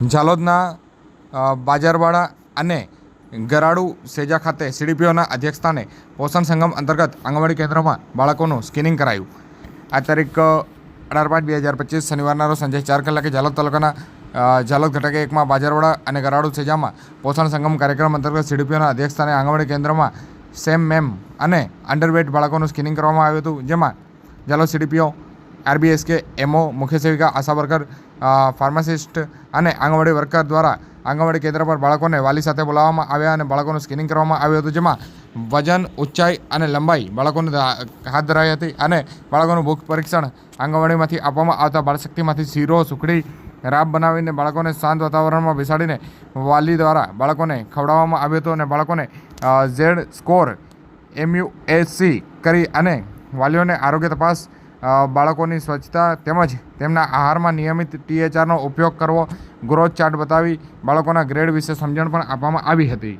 ઝાલોદના બાજારવાડા અને ગરાડુ સેજા ખાતે સીડીપીઓના અધ્યક્ષસ્થાને પોષણ સંગમ અંતર્ગત આંગણવાડી કેન્દ્રમાં બાળકોનું સ્કિનિંગ કરાયું. આ તારીખ અઢાર પાંચ બે હજાર પચીસ શનિવારના રોજ સાંજે ચાર કલાકે ઝાલોદ તાલુકાના ઝાલોદ ઘટકે એકમાં બાજારવાડા અને ગરાડુ સેજામાં પોષણ સંગમ કાર્યક્રમ અંતર્ગત સીડીપીઓના અધ્યક્ષસ્થાને આંગણવાડી કેન્દ્રમાં સેમ મેમ અને અંડરવેટ બાળકોનું સ્કિનિંગ કરવામાં આવ્યું હતું, જેમાં ઝાલોદ સીડીપીઓ આરબીએસકે એમઓ મુખ્ય સેવિકા આશા વર્કર ફાર્માસિસ્ટ અને આંગણવાડી વર્કર દ્વારા આંગણવાડી કેન્દ્ર પર બાળકોને વાલી સાથે બોલાવવામાં આવ્યા અને બાળકોનું સ્કિનિંગ કરવામાં આવ્યું હતું, જેમાં વજન, ઊંચાઈ અને લંબાઈ બાળકોને હાથ ધરાઈ હતી અને બાળકોનું ભૂખ પરીક્ષણ આંગણવાડીમાંથી આપવામાં આવતા બાળશક્તિમાંથી શીરો, સુખડી, રાબ બનાવીને બાળકોને શાંત વાતાવરણમાં બેસાડીને વાલી દ્વારા બાળકોને ખવડાવવામાં આવ્યું હતું અને બાળકોને ઝેડ સ્કોર, એમયુએસસી કરી અને વાલીઓને આરોગ્ય તપાસ બાળકોની સ્વચ્છતા તેમજ તેમના આહારમાં નિયમિત ટીએચઆરનો ઉપયોગ કરવો ગ્રોથ ચાર્ટ બતાવી બાળકોના ગ્રેડ વિશે સમજણ પણ આપવામાં આવી હતી.